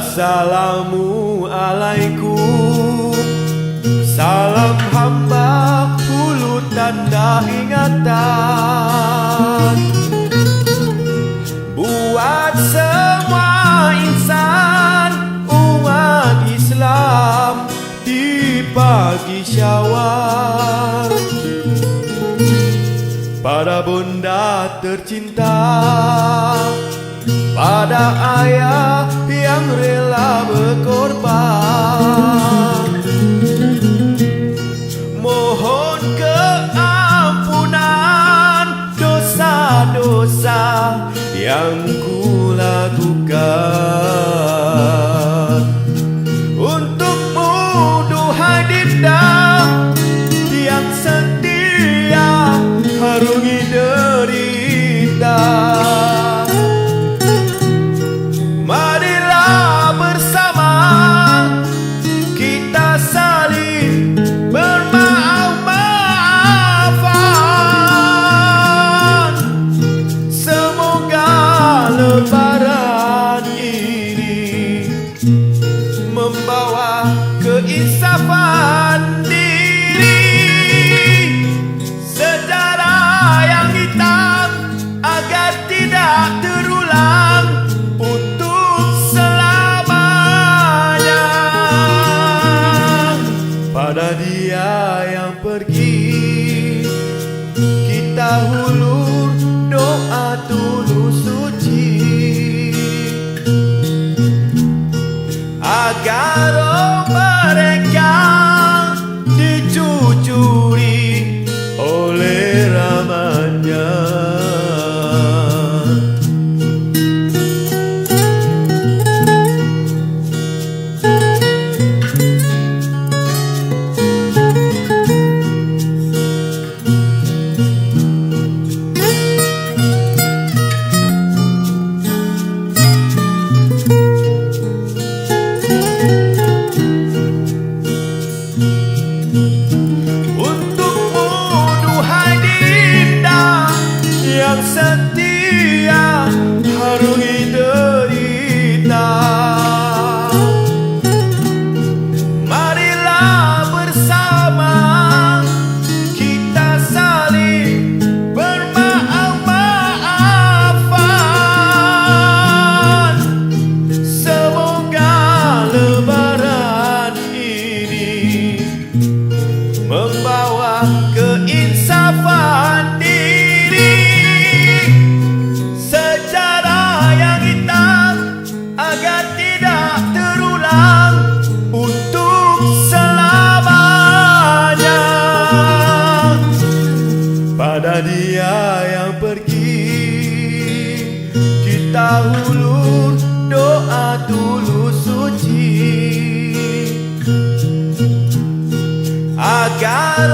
Assalamualaikum Salam hamba hulu tanda ingatan. Buat semua insan umat Islam di pagi syawal. Pada bunda tercinta Pada ayah rela berkorban membawa keinsafan diri. Sejarah yang hitam agar tidak terulang untuk selamanya. Pada dia yang pergi kita hulur doa tulus agar kita hulur doa tulus suci. Agar